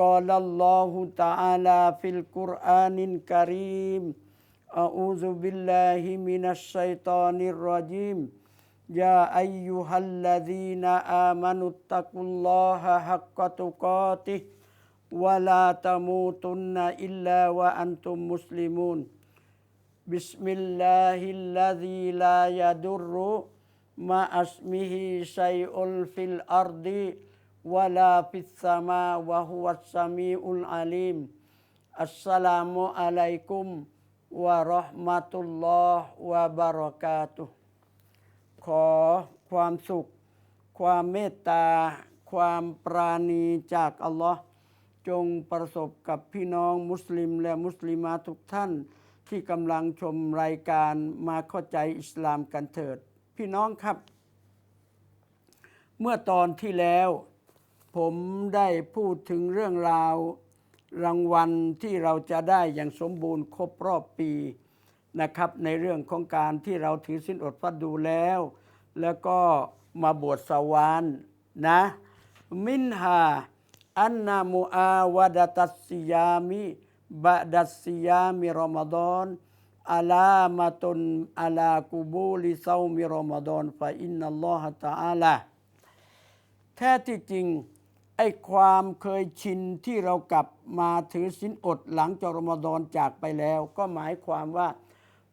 قال الله تعالى في القرآن الكريم أعوذ بالله من الشيطان الرجيم. يا أيها الذين آمنوا اتقوا الله حق تقاته ولا تموتن إلا وأنتم مسلمون. بسم الله الذي لا يضر مع اسمه شيء في الأرض. วะลาฟิสมาวะฮุวัสมีอุลอาลิมอัสสลามุอะลัยกุมวะราะห์มะตุลลอฮ์วะบารากาตุขอความสุข ความเมตตา ความปราณีจากอัลลอฮ์จงประสบกับพี่น้องมุสลิมและมุสลิมาทุกท่าน ที่กำลังชมรายการมาเข้าใจอิสลามกันเถิด พี่น้องครับ เมื่อตอนที่แล้ว ผมได้พูดถึงเรื่องราว รางวัลที่เราจะได้อย่างสมบูรณ์ครบรอบปีนะครับ ในเรื่องของการที่เราถือสินอดฟัดดูแล้ว แล้วก็มาบวชสวานนะ มินฮาอันนามูอาวดะตัสซิยามิบะดัสซิยามิรอมฎอนอาลามาตุนอาลากูบูลิซามิรอมฎอนฟะอินนัลลอฮะตะอาลาแท้ที่จริง ไอ้ความเคยชินที่เรากลับมาถือศีลอดหลังจากรมฎอนจากไปแล้ว ก็หมายความว่า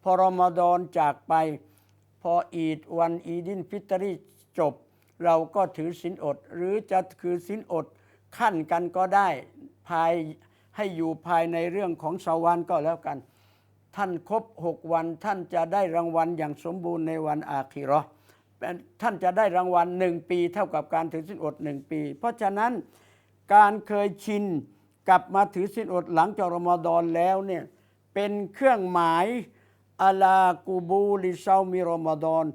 พอรอมฎอนจากไป พออีดวันอีดินฟิตรีจบ เราก็ถือศีลอด หรือจะคือศีลอดขั้นกันก็ได้ภายให้อยู่ภายในเรื่องของสวรรค์ก็แล้วกัน ท่านครบหกวันท่านจะได้รางวัลอย่างสมบูรณ์ในวันอาคิรา ท่านจะได้รางวัลหนึ่งปีเท่ากับการถือศีลอดหนึ่งปี เพราะฉะนั้นการเคยชินกลับมาถือศีลอดหลังจากรอมฎอนแล้วเนี่ยเป็นเครื่องหมายอาลากูบูลิเซามิรอมฎอน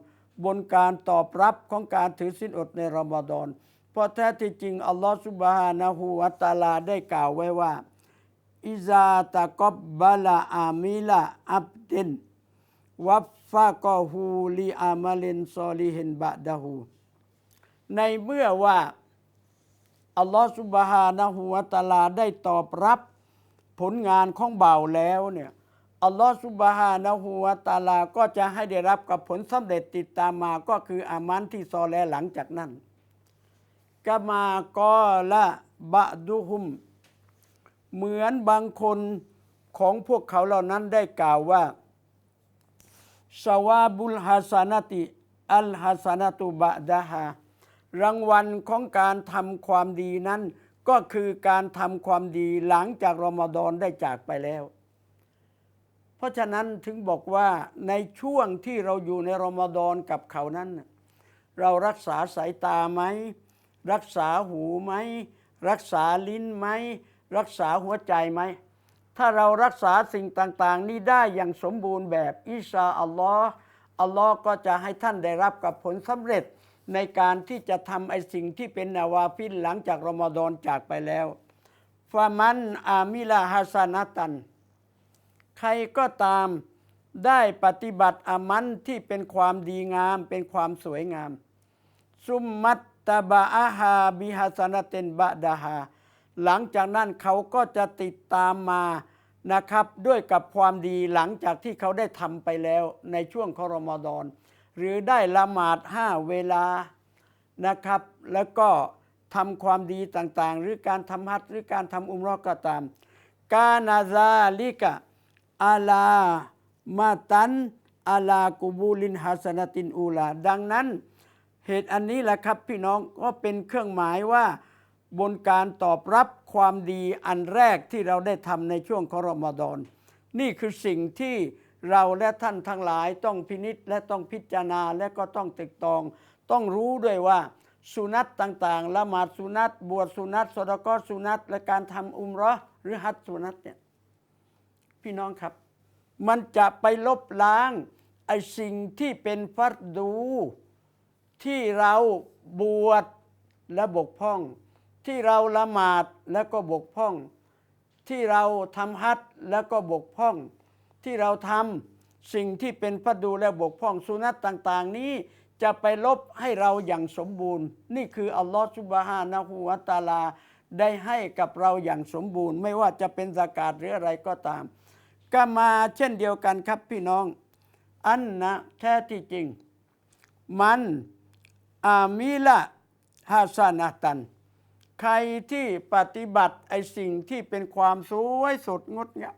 บนการตอบรับของการถือศีลอดในรอมฎอนเพราะแท้ที่จริง อัลลอฮฺสุบฮานะฮูวะตาลาได้กล่าวไว้ว่าอิซาตะกอบบาลาอามิลาอับเดน วัฟฟะกอฮูลีอามาเลนซอลิเฮนบะดะฮูในเมื่อว่า อัลลอฮฺสุบฮานะฮูวะตาลาได้ตอบรับผลงานของเบาแล้วเนี่ยอัลลอฮฺสุบฮานะฮูวะตาลาก็จะให้ได้รับกับผลสำเร็จติดตามมาก็คืออามันที่ซอแลหลังจากนั้นกามากอละบะดุฮุม เหมือนบางคนของพวกเขาเหล่านั้นได้กล่าวว่า สวาบุลฮัสานติ อัลฮัสานตุบะดาฮารางวัลของการทำความดีนั้น ก็คือการทำความดีหลังจากรอมฎอนได้จากไปแล้ว เพราะฉะนั้นถึงบอกว่าในช่วงที่เราอยู่ในรอมฎอนกับเขานั้น เรารักษาสายตาไหม รักษาหูไหม รักษาลิ้นไหม รักษาหัวใจไหม ถ้าเรารักษาสิ่งต่าง ๆ นี้ได้อย่างสมบูรณ์แบบอิชาอัลลอฮ์อัลลอฮ์ก็จะให้ท่านได้รับกับผลสำเร็จในการที่จะทำไอ้สิ่งที่เป็นนาวาฟิลหลังจากรอมฎอนจากไปแล้วฟามันอามิลาฮัสนาตัน ใครก็ตามได้ปฏิบัติอามันที่เป็นความดีงามเป็นความสวยงาม ซุมมัตตะบะอาฮาบิฮัสนาเตนบะดาฮา หลังจากนั้นเขาก็จะติดตามมานะครับ ด้วยกับความดีหลังจากที่เขาได้ทำไปแล้วในช่วงของรอมฎอน หรือได้ละหมาดห้าเวลานะครับ แล้วก็ทำความดีต่างๆ หรือการทำฮัจญ์หรือการทำอุมรอก็ตาม กานาซาลิกะอาลามาตันอาลากูบูลินฮัสนาตินอูลา ดังนั้น เหตุอันนี้แหละครับพี่น้องก็เป็นเครื่องหมายว่า บนการตอบรับความดีอันแรกที่เราได้ทำในช่วงขอรอมฎอนนี่คือสิ่งที่เราและท่านทั้งหลายต้องพินิษและต้องพิจารณาและก็ต้องตึกตอง ต้องรู้ด้วยว่าสุนัตต่างๆละหมาดสุนัตบวชสุนัตสดกอสุนัตและการทำอุมรอหรือฮัจญ์สุนัตเนี่ยพี่น้องครับ มันจะไปลบล้างไอสิ่งที่เป็นฟัรดู ที่เราบวชและบกพร่อง ที่เราละหมาดแล้วก็บกพร่อง ที่เราทำฮัจญ์แล้วก็บกพร่อง ที่เราทำสิ่งที่เป็นฟัรดูและบกพร่องสุนัตต่างๆ นี้จะไปลบให้เราอย่างสมบูรณ์ นี่คืออัลลอฮฺซุบฮานะฮูวะตาลาได้ให้กับเราอย่างสมบูรณ์ ไม่ว่าจะเป็นสากาศหรืออะไรก็ตามก็มาเช่นเดียวกันครับพี่น้อง อันนะแท้ที่จริง มันอามิละฮาสนาตัน ใครที่ปฏิบัติไอสิ่งที่เป็นความสวยสดงดงาม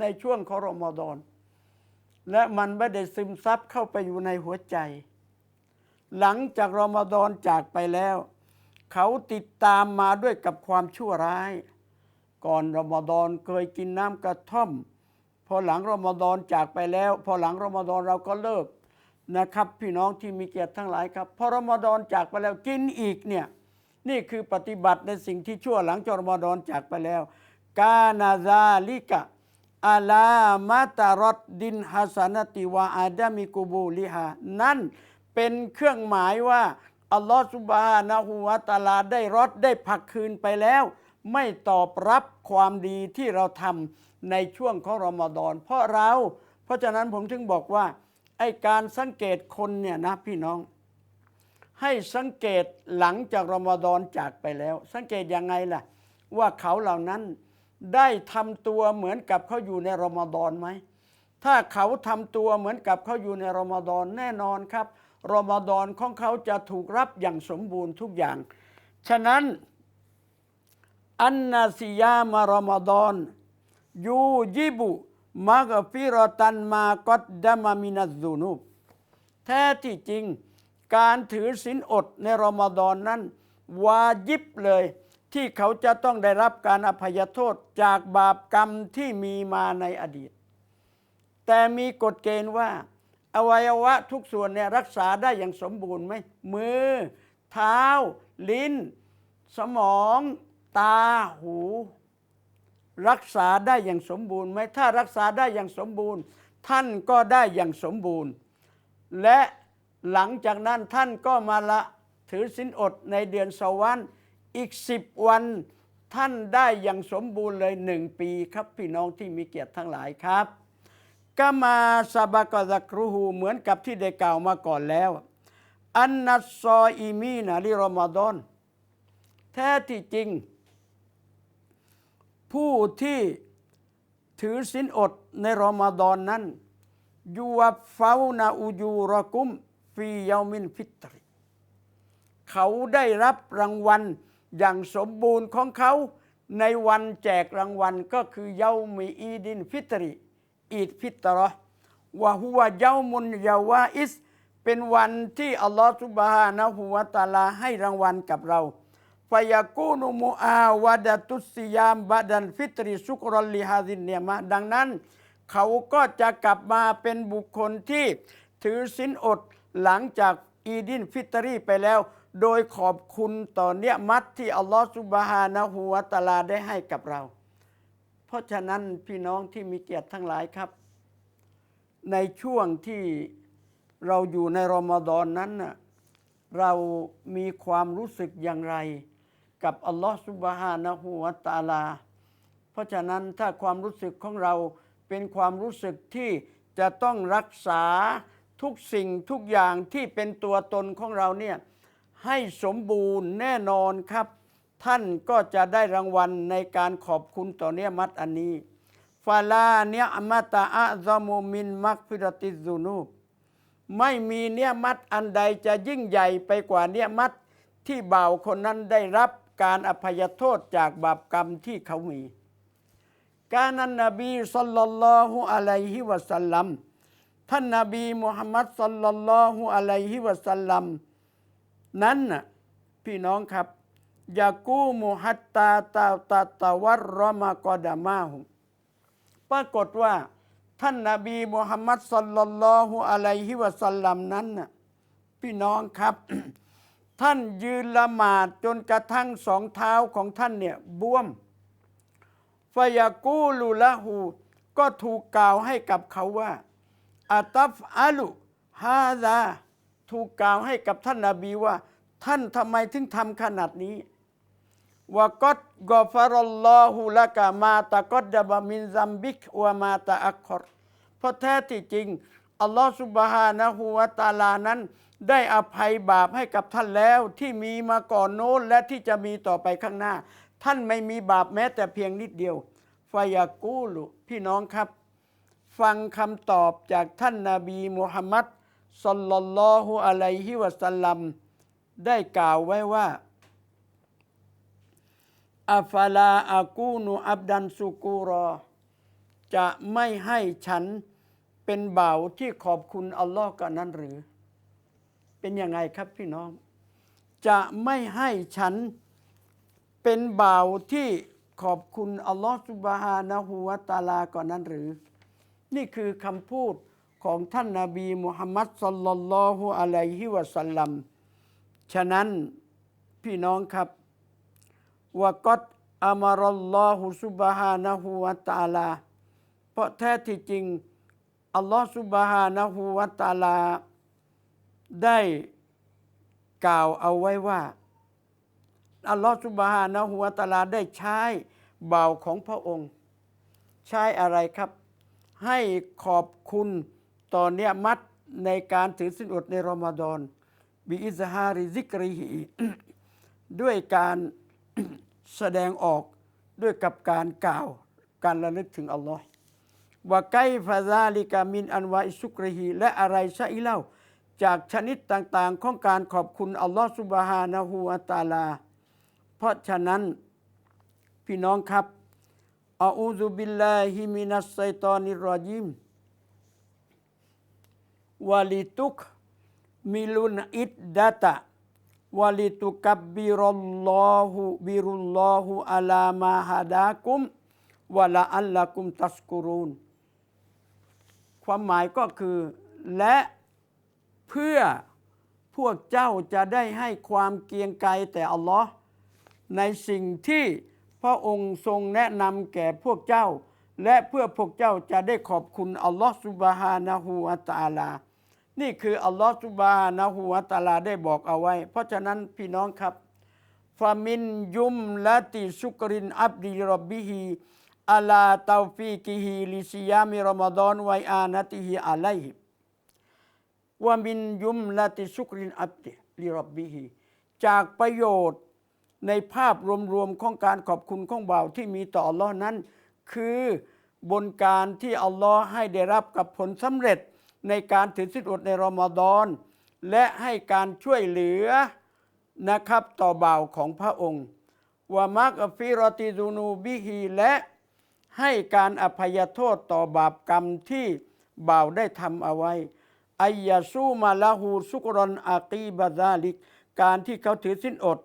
ในช่วงของรอมฎอนและมันไม่ได้ซึมซับเข้าไปอยู่ในหัวใจ หลังจากรอมฎอนจากไปแล้ว เขาติดตามมาด้วยกับความชั่วร้าย ก่อนรอมฎอนเคยกินน้ำกระท่อม พอหลังรอมฎอนจากไปแล้ว พอหลังรอมฎอนเราก็เลิกนะครับ พี่น้องที่มีเกียรติทั้งหลายครับ พอรอมฎอนจากไปแล้วกินอีกเนี่ย นี่คือปฏิบัติในสิ่งที่ชั่วหลังจากรมฎอนจากไปแล้ว กานาซาลิกะอาลามาตารดดินฮัสนติวาอาดามิกูบูลิฮานั่นเป็นเครื่องหมายว่า อัลลอฮฺสุบฮานะฮูวะตาลาได้รดได้ผักคืนไปแล้ว ไม่ตอบรับความดีที่เราทำในช่วงของรอมฎอน เพราะเรา เพราะฉะนั้นผมถึงบอกว่าไอการสังเกตคนเนี่ยนะพี่น้อง ให้สังเกตหลังจากรอมฎอนจากไปแล้ว สังเกตยังไงล่ะ ว่าเขาเหล่านั้นได้ทำตัวเหมือนกับเขาอยู่ในรอมฎอนไหมถ้าเขาทำตัวเหมือนกับเขาอยู่ในรอมฎอนแน่นอนครับรอมฎอนของเขาจะถูกรับอย่างสมบูรณ์ทุกอย่าง ฉะนั้นอันนาซิยามารอมฎอนยูยิบุมักฟิรตันมากอดดามามินัซซูนุบแท้ที่จริง การถือศีลอดในรอมฎอนนั้น วาจิบเลย ที่เขาจะต้องได้รับการอภัยโทษจากบาปกรรมที่มีมาในอดีต แต่มีกฎเกณฑ์ว่า อวัยวะทุกส่วนเนี่ยรักษาได้อย่างสมบูรณ์ไหมมือ เท้า ลิ้น สมอง ตาหู รักษาได้อย่างสมบูรณ์ไหมถ้ารักษาได้อย่างสมบูรณ์ ท่านก็ได้อย่างสมบูรณ์ และ หลังจากนั้นท่านก็มาละถือสินอดในเดือนสวรรค์อีกสิบวันท่านได้อย่างสมบูรณ์เลยหนึ่งปีครับพี่น้องที่มีเกียรติทั้งหลายครับก็มาซาบากะซักรูฮูเหมือนกับที่ได้กล่าวมาก่อนแล้ว อันนัสซออีมีนาลิรอมฎอนแท้ที่จริง ผู้ที่ถือสินอดในรอมฎอนนั้นยูวฟาวนาอูยูรอกุม ฟียามินฟิตริ เขาได้รับรางวัลอย่างสมบูรณ์ของเขาในวันแจกรางวัลก็คือเยามีอีดินฟิตริ อีดฟิตรอวะฮุวะเยามุนยาวาอิส เป็นวันที่อัลลอฮฺสุบฮานะฮูวะตาลาให้รางวัลกับเราฟยากูนุมุอาวาดะตุสยามบาดันฟิตริสุกรลลิฮาซินเนียมะดังนั้น เขาก็จะกลับมาเป็นบุคคลที่ถือสินอด หลังจากอีดินฟิตรีไปแล้ว โดยขอบคุณต่อเนียมัตที่อัลลอฮฺสุบฮานะฮูวะตาลาได้ให้กับเรา เพราะฉะนั้นพี่น้องที่มีเกียรติทั้งหลายครับ ในช่วงที่เราอยู่ในรอมฎอนนั้นนะเรามีความรู้สึกอย่างไร กับอัลลอฮฺสุบฮานะฮูวะตาลา เพราะฉะนั้นถ้าความรู้สึกของเราเป็นความรู้สึกที่จะต้องรักษา ทุกสิ่งทุกอย่างที่เป็นตัวตนของเราเนี่ยให้สมบูรณ์แน่นอนครับ ท่านก็จะได้รางวัลในการขอบคุณต่อเนียมัตอันนี้ฟาลาเนียมัตตาอะซามุมินมักฟิรติซูนูบไม่มีเนียมัตอันใดจะยิ่งใหญ่ไปกว่าเนียมัตที่บ่าวคนนั้นได้รับการอภัยโทษจากบาปกรรมที่เขามี กานันนบีสัลลัลลอฮุอะลัยฮิวะสัลลัม ท่านนาบีมุฮัมมัดสัลลัลลอฮุอะลัยฮิวะสัลลัมนั้นน่ะพี่น้องครับยากูมุฮัตตาตาตาตะวัรรอมากอดามาหุปรากฏว่า ท่านนาบีมุฮัมมัดสัลลัลลอฮุอะลัยฮิวะสัลลัมนั้นน่ะพี่น้องครับ ท่านยืนละหมาดจนกระทั่งสองเท้าของท่านเนี่ยบวมฟยากูลุละหูก็ถูกกล่าวให้กับเขาว่า อาตัฟอาลุฮาซาถูกกล่าวให้กับท่านนาบีว่า ท่านทำไมถึงทำขนาดนี้วกอดกอฟารัลลอฮุละกามาตะกอดดะบะมินซัมบิกวะมาตะอักคอรเพราะแท้ที่จริง อัลลอฮฺสุบฮานะฮูวตะอาลานั้น ได้อภัยบาปให้กับท่านแล้วที่มีมาก่อนโน้นและที่จะมีต่อไปข้างหน้า ท่านไม่มีบาปแม้แต่เพียงนิดเดียวฟายากูลุพี่น้องครับ ฟังคำตอบจากท่านนาบีมุฮัมมัดสลลัลลอฮุอะลัยฮิวะสัลลัมได้กล่าวไว้ว่าอัฟลาอากูนูอับดันสุกูรอ จะไม่ให้ฉันเป็นบ่าวที่ขอบคุณอัลลอฮ์กันนั้นหรือ เป็นยังไงครับพี่น้อง จะไม่ให้ฉันเป็นบ่าวที่ขอบคุณอัลลอฮ์สุบฮานะฮูวะตาลาก่อนนั้นหรือ นี่คือคำพูดของท่านนาบีมุฮัมมัดสัลลัลลอฮุอะลัยฮิวะสัลลัม ฉะนั้นพี่น้องครับวะกอดอามารัลลอฮุสุบฮานะฮูวะตาลา เพราะแท้ที่จริง อัลลอฮ์สุบฮานะฮูวะตาลา ได้กล่าวเอาไว้ว่า อัลลอฮ์สุบฮานะฮูวะตาลาได้ใช้บ่าวของพระองค์ ใช้อะไรครับ ให้ขอบคุณต่อเนียมัดในการถือสินอดในรอมฎอนบิอิซฮาริซิกริฮิด้วยการแสดงออกด้วยกับการกล่าวการระลึกถึงอัลลอฮ์ว่าไกฟาซาลิกามินอันวาอิสุกริฮีและอะไรชะอีเล่า จากชนิดต่างๆ ของการขอบคุณอัลลอฮ์สุบฮานะฮูวะตาลา เพราะฉะนั้นพี่น้องครับ أعوذ بالله من الشيطان الرجيم ولتك ملون إدة ولتكبر الله بر الله على ما هداكم ولعلكم تشكرون ความหมายก็คือ และเพื่อพวกเจ้าจะได้ให้ความเกียงไกรแต่อัลลอฮ์ในสิ่งที่ พระองค์ทรงแนะนำแก่พวกเจ้า และเพื่อพวกเจ้าจะได้ขอบคุณอัลลอฮ์สุบฮานะฮูวะตาลา นี่คืออัลลอฮ์สุบฮานะฮูวะตาลาได้บอกเอาไว้ เพราะฉะนั้นพี่น้องครับฟามินยุมละติชุกรินอับดิรบบิฮีอัลาตาฟีกิฮีลิซิยามิรอมฎอนไวอานติฮีอะลัยฮิว่ามินยุมละติชุกรินอับดิลิรับบิฮีจากประโยชน์ ในภาพรวมๆของการขอบคุณของบ่าวที่มีต่ออัลลอฮ์นั้น คือบนการที่อัลลอฮ์ให้ได้รับกับผลสำเร็จในการถือสิทธิ์อดในรอมฎอน และให้การช่วยเหลือนะครับต่อบ่าวของพระองค์ว่ามักฟิรอติซูนูบิฮีและให้การอภัยโทษต่อบาปกรรมที่บ่าวได้ทำเอาไว้อายาซูมาลาหูสุกรอนอากีบาซาลิก การที่เขาถือสิ้นอด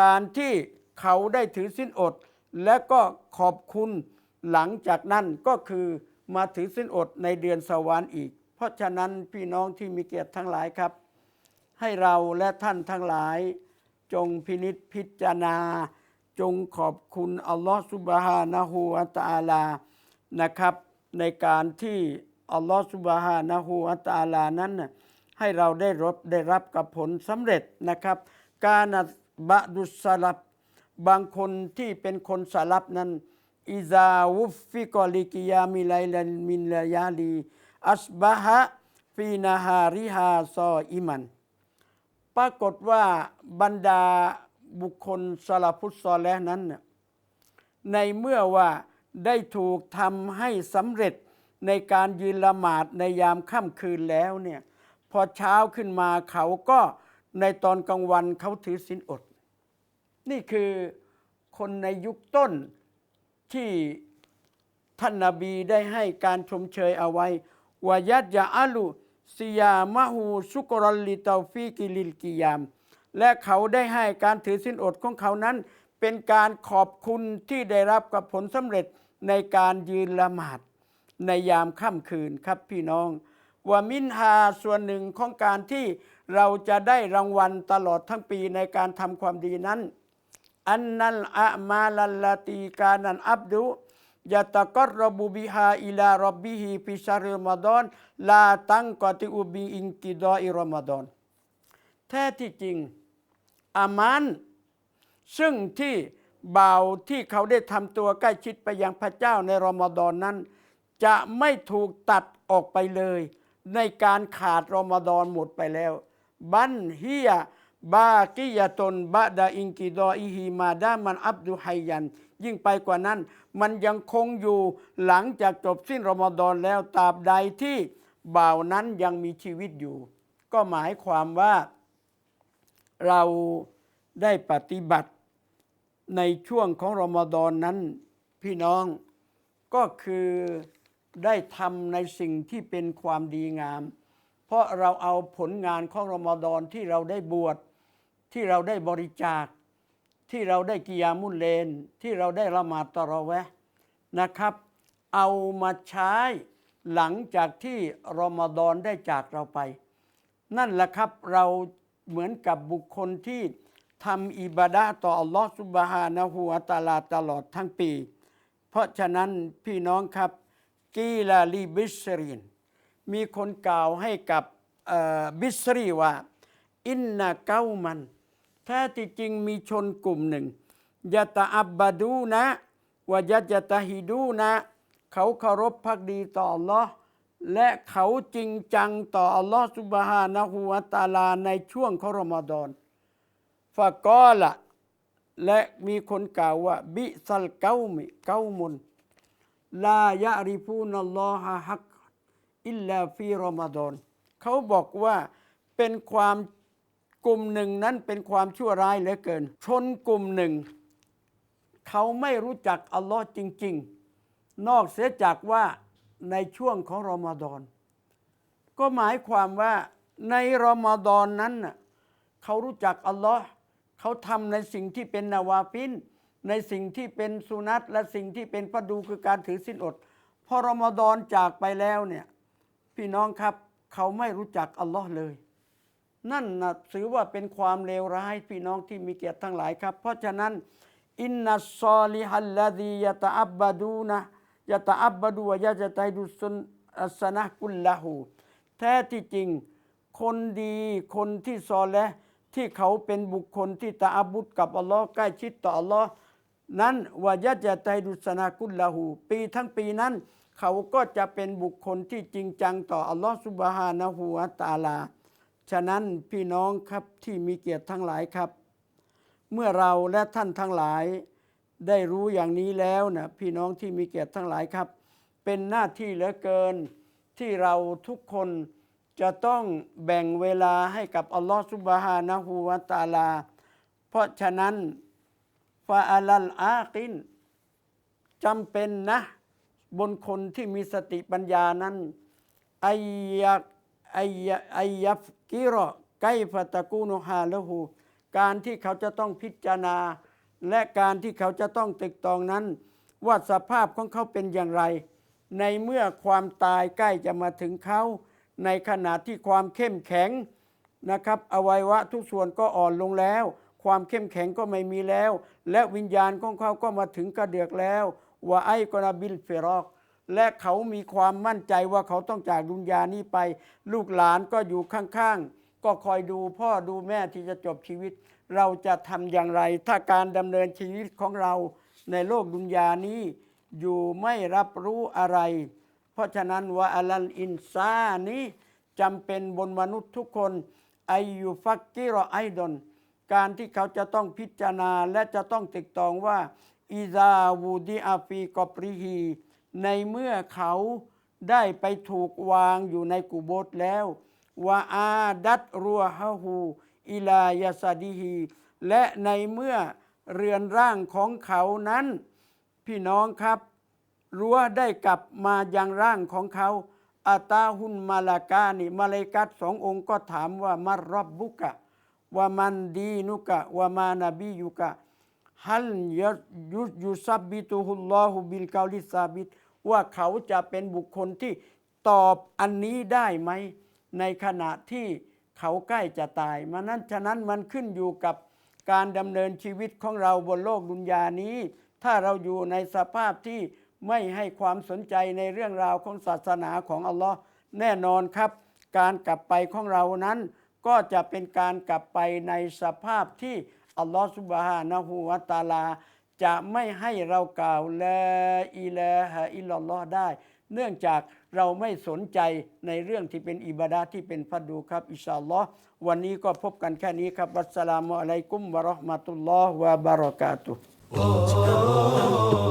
การที่เขาได้ถือสิ้นอด และก็ขอบคุณหลังจากนั้นก็คือมาถือสิ้นอดในเดือนสวรรค์อีก เพราะฉะนั้นพี่น้องที่มีเกียรติทั้งหลายครับ ให้เราและท่านทั้งหลาย จงพินิษพิจารณา จงขอบคุณอัลลอฮฺสุบฮานะฮูวะตอาลานะครับ ในการที่อัลลอฮฺสุบฮานะฮูวะตอาลานั้นน่ะให้เราได้รับได้รับกับผลสำเร็จนะครับ การ บะดุสลับบางคนที่เป็นคนสลับนั้นอิซาวุฟฟิกอลิกิยามิไลลันมินลายาลีอัสบะฮะฟีนาฮาริฮาซออิมัน ปรากฏว่าบรรดาบุคคลสลับพุทธซอแลนั้นน่ะในเมื่อว่าได้ถูกทำให้สำเร็จในการยืนละหมาดในยามค่ำคืนแล้วเนี่ยพอเช้าขึ้นมาเขาก็ในตอนกลางวันเขาถือศีลอด นี่คือคนในยุคต้นที่ท่านนาบีได้ให้การชมเชยเอาไว้วายัดยาอัลุซิยามะฮูซุกรลลิตาฟีกิลิลกิยาม และเขาได้ให้การถือสินอดของเขานั้น เป็นการขอบคุณที่ได้รับกับผลสำเร็จในการยืนละหมาดในยามค่ำคืนครับพี่น้องว่ามินฮาส่วนหนึ่งของการที่เราจะได้รางวัลตลอดทั้งปีในการทำความดีนั้น อันนัลอะมาลัลลตีกานันอับดุยะตะกอรบุบิฮาอิลารบบิฮิฟิชาริรอมฎอนลาตังกติอุบิอินกิดออิรอมฎอนแท้ที่จริง อามานซึ่งที่บ่าวที่เขาได้ทำตัวใกล้ชิดไปยังพระเจ้าในรอมฎอนนั้น จะไม่ถูกตัดออกไปเลย ในการขาดรอมฎอนหมดไปแล้ว บันเฮิย บากิยาตนบะดาอิงกิดออิฮิมาดามันอับดุไฮยัน ยิ่งไปกว่านั้น มันยังคงอยู่หลังจากจบสิ้นรอมฎอนแล้วตราบใดที่บ่าวนั้นยังมีชีวิตอยู่ ก็หมายความว่าเราได้ปฏิบัติในช่วงของรอมฎอนนั้น พี่น้องก็คือได้ทำในสิ่งที่เป็นความดีงาม เพราะเราเอาผลงานของรอมฎอนที่เราได้บวช ที่เราได้บริจาค ที่เราได้กิยามุลเลน ที่เราได้ละหมาดตราะแวะนะครับ เอามาใช้หลังจากที่รอมฎอนได้จากเราไป นั่นแหละครับเราเหมือนกับบุคคลที่ทำอิบาดะต่ออัลลอฮฺสุบฮานะฮูวะตะอาลาตลอดทั้งปี เพราะฉะนั้นพี่น้องครับกีลาลีบิสรินมีคนกล่าวให้กับบิสรีว่า อินนาเก้ามัน ท้ที่จริงมีชนกลุ่มหนึ่งยะตะอับบาดูนะวะยะตะฮิดูนะ เขาเคารพพักดีต่ออัลลอฮ์และเขาจริงจังต่ออัลลอฮ์สุบฮานะฮูวะตาลาในช่วงขอรอมฎอนฟะกอละและมีคนกล่าวว่า บิสัลเก้ามิเก้ามุนลายะริฟูนัลลอฮะฮักอิลลาฟีรอมฎอนเขาบอกว่าเป็นความ กลุ่มหนึ่งนั้นเป็นความชั่วร้ายเหลือเกิน ชนกลุ่มหนึ่ง เขาไม่รู้จักอัลลอฮ์จริง ๆ นอกเสียจากว่าในช่วงของรอมฎอนก็หมายความว่าในรอมฎอนนั้นน่ะเขารู้จักอัลลอฮ์เขาทำในสิ่งที่เป็นนาวาฟินในสิ่งที่เป็นสุนัตและสิ่งที่เป็นประดูคือการถือสินอด พอรอมฎอนจากไปแล้วเนี่ยพี่น้องครับเขาไม่รู้จักอัลลอฮ์เลย นั่นนะถือว่าเป็นความเลวร้ายพี่น้องที่มีเกียรติทั้งหลายครับ เพราะฉะนั้นอินนัสซอลิฮัลลาดียะตะอับบาดูนะยะตะอับบาดูวยะจะไตดุสุนอัสนะกุลละหูแท้ที่จริงคนดีคนที่ซอและที่เขาเป็นบุคคลที่ตะอับุดกับอัลลอฮ์ใกล้ชิดต่ออัลลอฮ์นั้นวะยะจะไตดุสนากุลละหูปีทั้งปีนั้น เขาก็จะเป็นบุคคลที่จริงจังต่ออัลลอฮ์สุบฮานะฮูวะตาลา ฉะนั้นพี่น้องครับที่มีเกียรติทั้งหลายครับ เมื่อเราและท่านทั้งหลายได้รู้อย่างนี้แล้วนะพี่น้องที่มีเกียรติทั้งหลายครับ เป็นหน้าที่เหลือเกินที่เราทุกคนจะต้องแบ่งเวลาให้กับอัลลอฮฺสุบฮานะฮูวะตาลา เพราะฉะนั้นฟาอัลลอากินจำเป็นนะ บนคนที่มีสติปัญญานั้นไอยักไอยะไอยัฟ กิรอไกฟะตะกูนุฮาละหูการที่เขาจะต้องพิจารณา และการที่เขาจะต้องตึกตองนั้น ว่าสภาพของเขาเป็นอย่างไร ในเมื่อความตายใกล้จะมาถึงเขา ในขณะที่ความเข้มแข็งนะครับอวัยวะทุกส่วนก็อ่อนลงแล้ว ความเข้มแข็งก็ไม่มีแล้ว และวิญญาณของเขาก็มาถึงกระเดือกแล้วว่าไอกนาบิลเฟรอก และเขามีความมั่นใจว่าเขาต้องจากดุนยานี้ไป ลูกหลานก็อยู่ข้างๆ ก็คอยดูพ่อดูแม่ที่จะจบชีวิต เราจะทำอย่างไร ถ้าการดำเนินชีวิตของเราในโลกดุนยานี้อยู่ไม่รับรู้อะไร เพราะฉะนั้นว่าอลันอินซานี้จำเป็นบนมนุษย์ทุกคนไอยุฟักกิรอไอดอนการที่เขาจะต้องพิจารณาและจะต้องติดตองว่าอิซาวูดีอาฟีกอบริฮี ในเมื่อเขาได้ไปถูกวางอยู่ในกุโบสถ์แล้วว่าอาดัตรัวฮะฮูอิลายาซาดีฮีและในเมื่อเรือนร่างของเขานั้น พี่น้องครับรั้วได้กลับมายังร่างของเขาอาตาหุนมาลากานี่มาเลกัตสององค์ก็ถามว่ามัรรับบุกะว่ามันดีนุกะว่ามานาบียุกะฮัลยยุยุซับบิตุฮุลลอฮุบิลกาลิซาบิต ว่าเขาจะเป็นบุคคลที่ตอบอันนี้ได้ไหม ในขณะที่เขาใกล้จะตายมันนั้นฉะนั้นมันขึ้นอยู่กับการดำเนินชีวิตของเราบนโลกดุนยานี้ ถ้าเราอยู่ในสภาพที่ไม่ให้ความสนใจในเรื่องราวของศาสนาของอัลลอฮ์แน่นอนครับ การกลับไปของเรานั้น ก็จะเป็นการกลับไปในสภาพที่อัลลอฮฺสุบฮานะฮูวะตาลา จะไม่ให้เรากล่าวละอิลาฮะอิลลัลลอฮ์ได้ เนื่องจากเราไม่สนใจในเรื่องที่เป็นอิบาดาที่เป็นพัดูครับอิชาลอวันนี้ก็พบกันแค่นี้ครับวัสสลามุอะลัยกุมวะราะห์มะตุลลอฮ์วะบะเราะกาตุฮ์